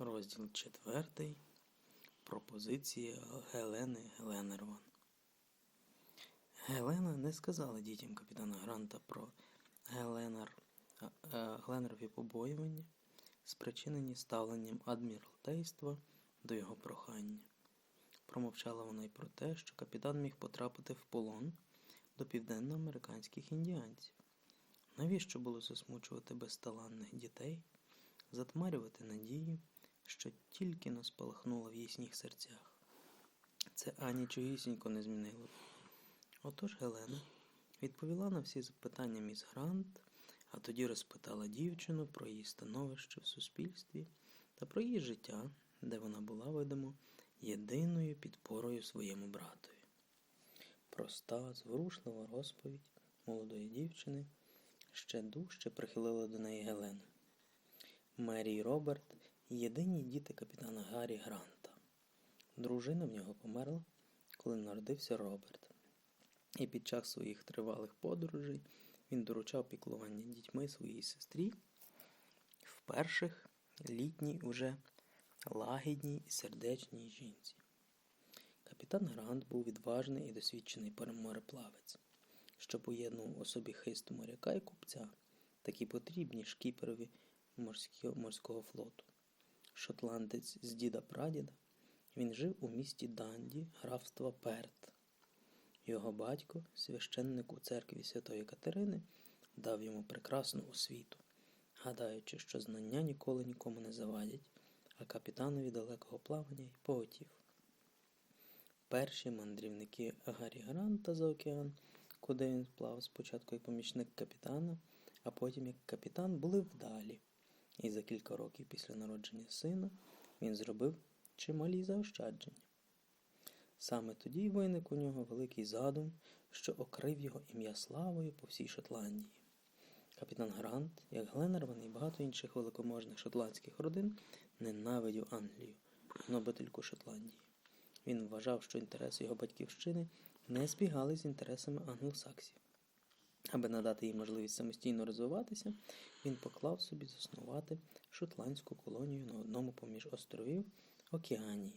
Розділ четвертий. Пропозиція Гелени Гленнерван. Гелена не сказала дітям капітана Гранта про Геленар, е, е, побоювання, спричинені ставленням адміралтейства до його прохання. Промовчала вона й про те, що капітан міг потрапити в полон до південноамериканських індіанців. Навіщо було засмучувати безталанних дітей, затмарювати надію, що тільки но спалахнула в їхніх серцях? Це анічогісінько не змінило. Отож Гелена відповіла на всі запитання міс Грант, а тоді розпитала дівчину про її становище в суспільстві та про її життя, де вона була, видимо, єдиною підпорою своєму братові. Проста, зворушлива розповідь молодої дівчини ще дужче прихилила до неї Гелену. Мері Роберт єдині діти капітана Гаррі Гранта. Дружина в нього померла, коли народився Роберт. І під час своїх тривалих подорожей він доручав піклування дітьми своїй сестрі, в перших літній уже лагідній і сердечній жінці. Капітан Грант був відважний і досвідчений мореплавець, що поєднував у собі хист моряка і купця, такі потрібні шкіперові морського флоту. Шотландець з діда прадіда, він жив у місті Данді, графства Перт. Його батько, священник у церкві Святої Катерини, дав йому прекрасну освіту, гадаючи, що знання ніколи нікому не завадять, а капітанові далекого плавання й поготів. Перші мандрівники Гаррі Гранта за океан, куди він плав спочатку як помічник капітана, а потім як капітан, були вдалі. І за кілька років після народження сина він зробив чималі заощадження. Саме тоді виник у нього великий задум, що окрив його ім'я славою по всій Шотландії. Капітан Грант, як Гленнерван і багато інших великоможних шотландських родин, ненавидів Англію, нобительку Шотландії. Він вважав, що інтереси його батьківщини не збігали з інтересами англосаксів. Аби надати їм можливість самостійно розвиватися, він поклав собі заснувати шотландську колонію на одному поміж островів Океанії.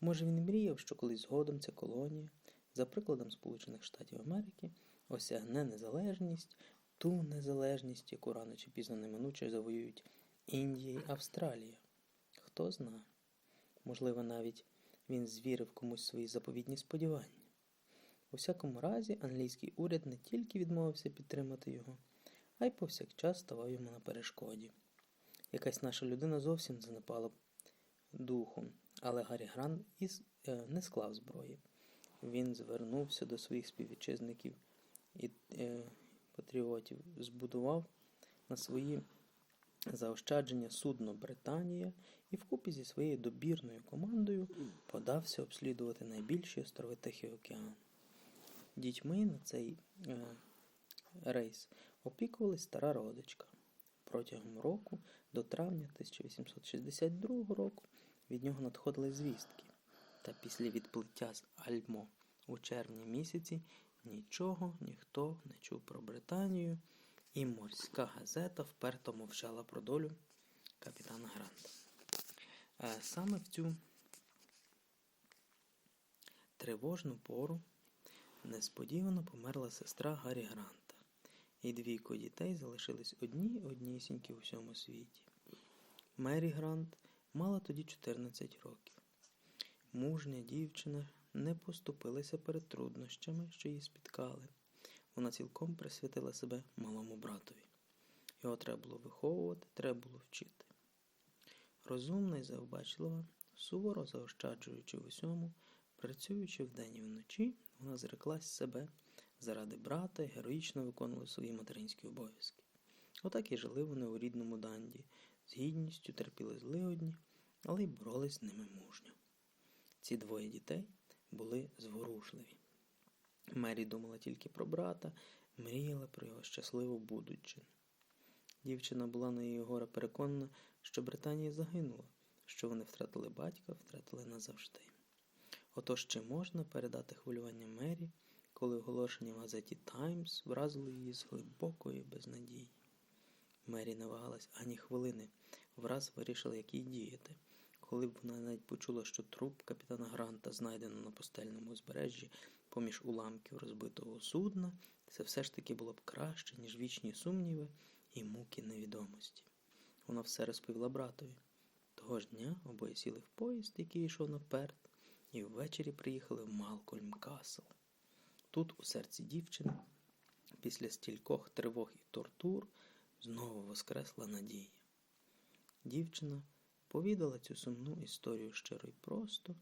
Може, він мріяв, що колись згодом ця колонія, за прикладом Сполучених Штатів Америки, осягне незалежність, ту незалежність, яку рано чи пізно неминуче завоюють Індія й Австралія. Хто знає. Можливо, навіть він звірив комусь свої заповідні сподівання. У всякому разі, англійський уряд не тільки відмовився підтримати його, а й повсякчас ставав йому на перешкоді. Якась наша людина зовсім занепала духом, але Гаррі Гран із, е, не склав зброї. Він звернувся до своїх співвітчизників і е, патріотів, збудував на свої заощадження судно Британія і вкупі зі своєю добірною командою подався обслідувати найбільші острови Тихий океан. Дітьми на цей е, рейс опікувалась стара родичка. Протягом року, до травня 1862 року, від нього надходили звістки. Та після відплиття з Альмо у червні місяці нічого ніхто не чув про Британію, і морська газета вперто мовчала про долю капітана Гранта. Е, Саме в цю тривожну пору несподівано померла сестра Гаррі Гранта, і двійко дітей залишились одні однісінькі у всьому світі. Мері Грант мала тоді 14 років. Мужня дівчина не поступилася перед труднощами, що її спіткали. Вона цілком присвятила себе малому братові. Його треба було виховувати, треба було вчити. Розумна і завбачлива, суворо заощаджуючи в усьому, працюючи вдень і вночі, вона зреклась себе заради брата і героїчно виконувала свої материнські обов'язки. Отак і жили вони у рідному Данді, з гідністю терпіли злигодні, але й боролись з ними мужньо. Ці двоє дітей були зворушливі. Мері думала тільки про брата, мріяла про його щасливу будучину. Дівчина була на її горе переконана, що Британія загинула, що вони втратили батька, втратили назавжди. Отож чи можна передати хвилювання Мері, коли оголошення в газеті Таймс вразило її з глибокої безнадії? Мері не вагалась ані хвилини. враз вирішила, як їй діяти. Коли б вона навіть почула, що труп капітана Гранта знайдено на пустельному узбережжі поміж уламків розбитого судна, це все ж таки було б краще, ніж вічні сумніви і муки невідомості. Вона все розповіла братові. Того ж дня обоє сіли в поїзд, який йшов наперед, і ввечері приїхали в Малкольм Касл. Тут, у серці дівчини, після стількох тривог і тортур, знову воскресла надія. Дівчина повідала цю сумну історію щиро й просто,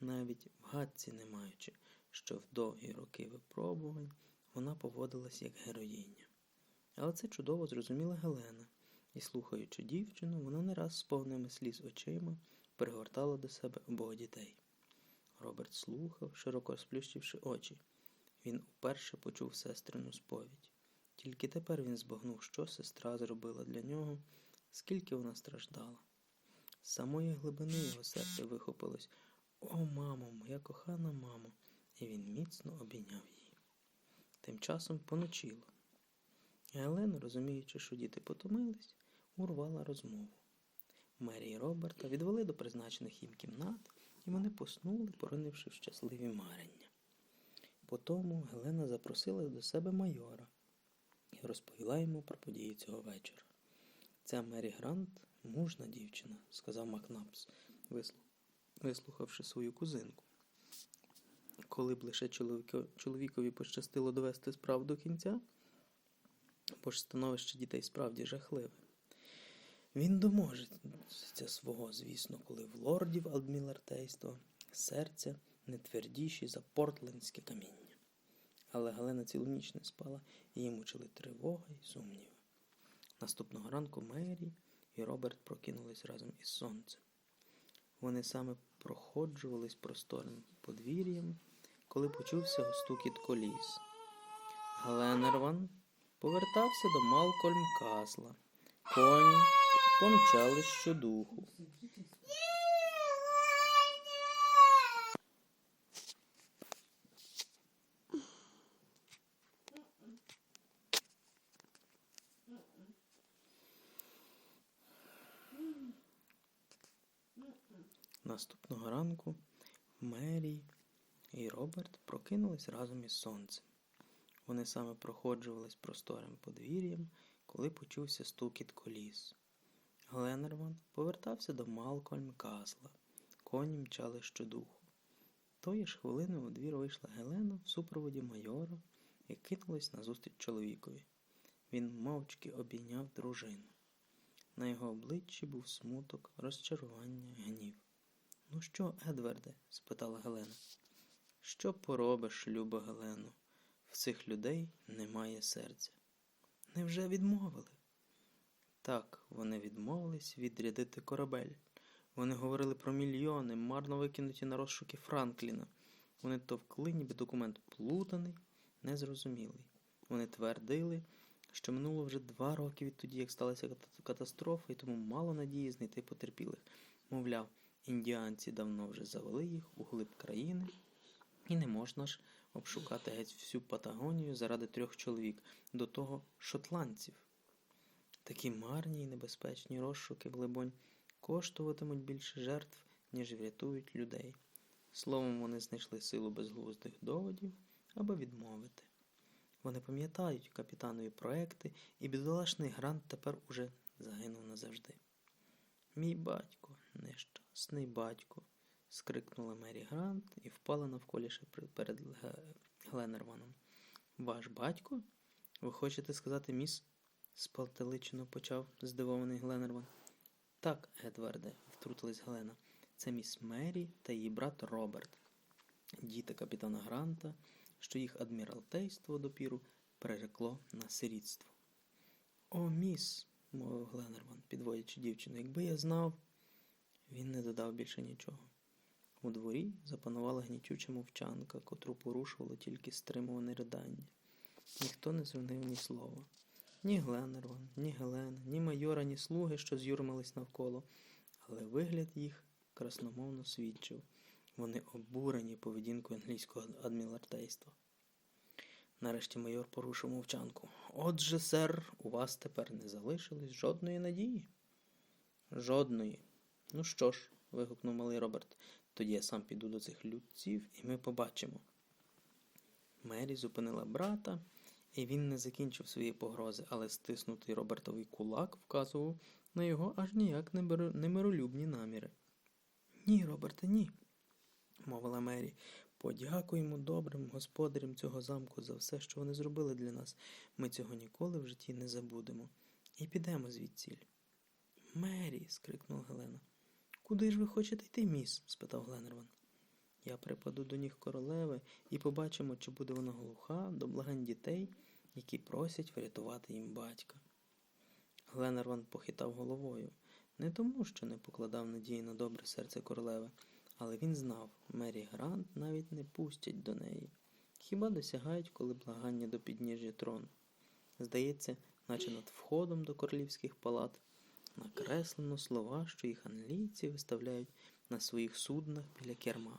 навіть в гадці не маючи, що в довгі роки випробувань вона поводилась як героїня. Але це чудово зрозуміла Гелена, і, слухаючи дівчину, вона не раз з повними сліз очима пригортала до себе обох дітей. Роберт слухав, широко розплющивши очі. Він уперше почув сестрину сповідь. Тільки тепер він збагнув, що сестра зробила для нього, скільки вона страждала. З самої глибини його серця вихопилось О, мамо, моя кохана мамо, і він міцно обійняв її. Тим часом поночило. Гелена, розуміючи, що діти потомились, урвала розмову. Мері і Роберта відвели до призначених їм кімнат, і вони поснули, поринивши в щасливі марення. Потому Гелена запросила до себе майора і розповіла йому про події цього вечора. Ця Мері Грант мужна дівчина, сказав Макнапс, вислухавши свою кузинку. Коли б лише чоловікові пощастило довести справу до кінця, бо ж становище дітей справді жахливе. Він доможеться свого, звісно, коли в лордів адмілартейства серця не твердіші за портлендське каміння. Але Галина цілу ніч не спала, її мучили тривога і сумніви. Наступного ранку Мері і Роберт прокинулись разом із сонцем. Вони саме проходжувались просторим подвір'ям, коли почувся стукіт коліс. Гленерван повертався до Малкольм Касла. Коні помчали щодуху. Наступного ранку Мері і Роберт прокинулись разом із сонцем. Вони саме проходжувались просторим подвір'ям, коли почувся стукіт коліс. Гленерван повертався до Малкольм Касла. Коні мчали щодуху. Тої ж хвилини у двір вийшла Гелена в супроводі майора і кинулась назустріч чоловікові. Він мовчки обійняв дружину. На його обличчі був смуток, розчарування, гнів. Ну що, Едварде? спитала Гелена. Що поробиш, люба Гелено? В цих людей немає серця. Невже відмовили? Так, вони відмовились відрядити корабель. Вони говорили про мільйони, марно викинуті на розшуки Франкліна. Вони товкли, ніби документ плутаний, незрозумілий. Вони твердили, що минуло вже два роки відтоді, як сталася катастрофа, і тому мало надії знайти потерпілих. Мовляв, індіанці давно вже завели їх у глиб країни, і не можна ж обшукати геть всю Патагонію заради трьох чоловік, до того шотландців. Такі марні і небезпечні розшуки, влибонь, коштуватимуть більше жертв, ніж врятують людей. Словом, вони знайшли силу безглуздих доводів, аби відмовити. Вони пам'ятають капітанові проекти, і бідолашний грант тепер уже загинув назавжди. Мій батько, нещасний батько, скрикнула Мері Грант і впала навколіше перед Гленерманом. Ваш батько? Ви хочете сказати, міс? Спалтеличено почав здивований Гленерман. Так, Едварде, втрутилась Гелена. Це міс Мері та її брат Роберт, діти капітана Гранта, що їх адміралтейство допіру перерекло на сирітство. О, міс, мовив Гленерман, підводячи дівчину, якби я знав. Він не додав більше нічого. У дворі запанувала гнітюча мовчанка, котру порушувало тільки стримуване ридання. Ніхто не зронив ні слова. Ні Гленерван, ні Гелена, ні майора, ні слуги, що з'юрмились навколо, але вигляд їх красномовно свідчив. Вони обурені поведінкою англійського адміралтейства. Нарешті майор порушив мовчанку. Отже, сер, у вас тепер не залишилось жодної надії. Жодної. Ну що ж, вигукнув малий Роберт, тоді я сам піду до цих людців, і ми побачимо. Мері зупинила брата, і він не закінчив свої погрози, але стиснутий Робертовий кулак вказував на його аж ніяк немиролюбні наміри. Ні, Роберте, ні, мовила Мері. Подякуємо добрим господарям цього замку за все, що вони зробили для нас. Ми цього ніколи в житті не забудемо. І підемо звідсіль. Мері. скрикнула Гелена. Куди ж ви хочете йти, міс? спитав Гленнерван. Я припаду до ніг королеви і побачимо, чи буде вона глуха до благань дітей, які просять врятувати їм батька. Гленнерван похитав головою, не тому, що не покладав надії на добре серце королеви, але він знав, Мері Грант навіть не пустять до неї. Хіба досягають, коли благання до підніжжя трону. Здається, наче над входом до королівських палат накреслено слова, що їх англійці виставляють на своїх суднах біля керма.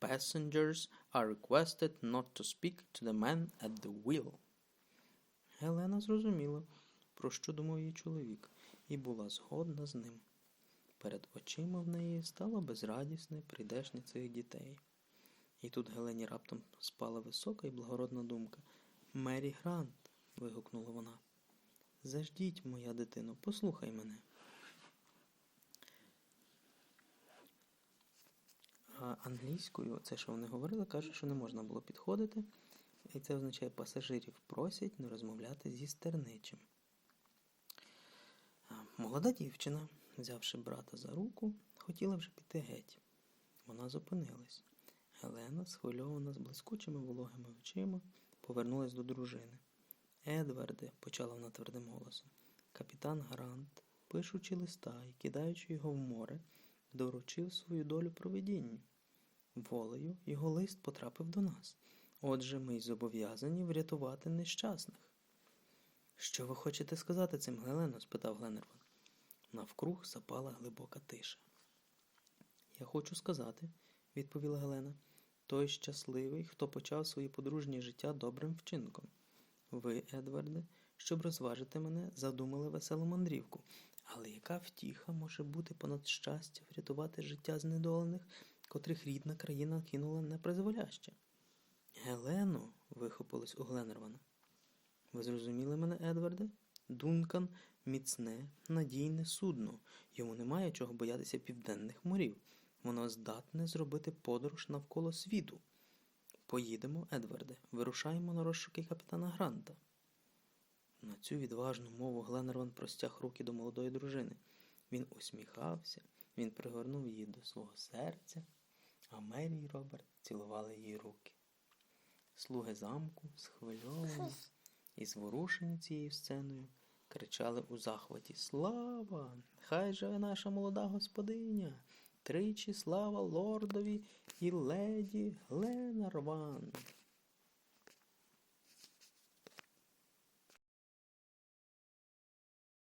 Passengers are requested not to speak to the man at the wheel. Гелена зрозуміла, про що думав її чоловік, і була згодна з ним. Перед очима в неї стало безрадісне прийдешнє цих дітей. І тут Гелені раптом спала висока і благородна думка. Мері Грант. вигукнула вона. Заждіть, моя дитино, послухай мене. Англійською, це що вони говорили, каже, що не можна було підходити. І це означає, пасажирів просять не розмовляти зі стерничим. Молода дівчина, взявши брата за руку, хотіла вже піти геть. Вона зупинилась. Гелена, схвильована з блискучими вологими очима, повернулась до дружини. Едварде, почала вона твердим голосом, капітан Грант, пишучи листа і кидаючи його в море, доручив свою долю провидінню. Волею його лист потрапив до нас. Отже, ми й зобов'язані врятувати нещасних. Що ви хочете сказати цим, Гелено? спитав Гленнерван. Навкруг запала глибока тиша. Я хочу сказати, відповіла Гелена, той щасливий, хто почав своє подружнє життя добрим вчинком. Ви, Едварде, щоб розважити мене, задумали веселу мандрівку. Але яка втіха може бути понад щастя врятувати життя знедолених, котрих рідна країна кинула непризволяще? Гелено, вихопилось у Гленнервана. Ви зрозуміли мене, Едварде? Дункан міцне, надійне судно. Йому немає чого боятися південних морів. Воно здатне зробити подорож навколо світу. Поїдемо, Едварде, вирушаємо на розшуки капітана Гранта. На цю відважну мову Гленнерван простяг руки до молодої дружини. Він усміхався, він пригорнув її до свого серця, а Мері й Роберт цілували її руки. Слуги замку, схвильовані і зворушені цією сценою, кричали у захваті Слава! Хай живе наша молода господиня! Тричі слава лордові і леді Гленарван!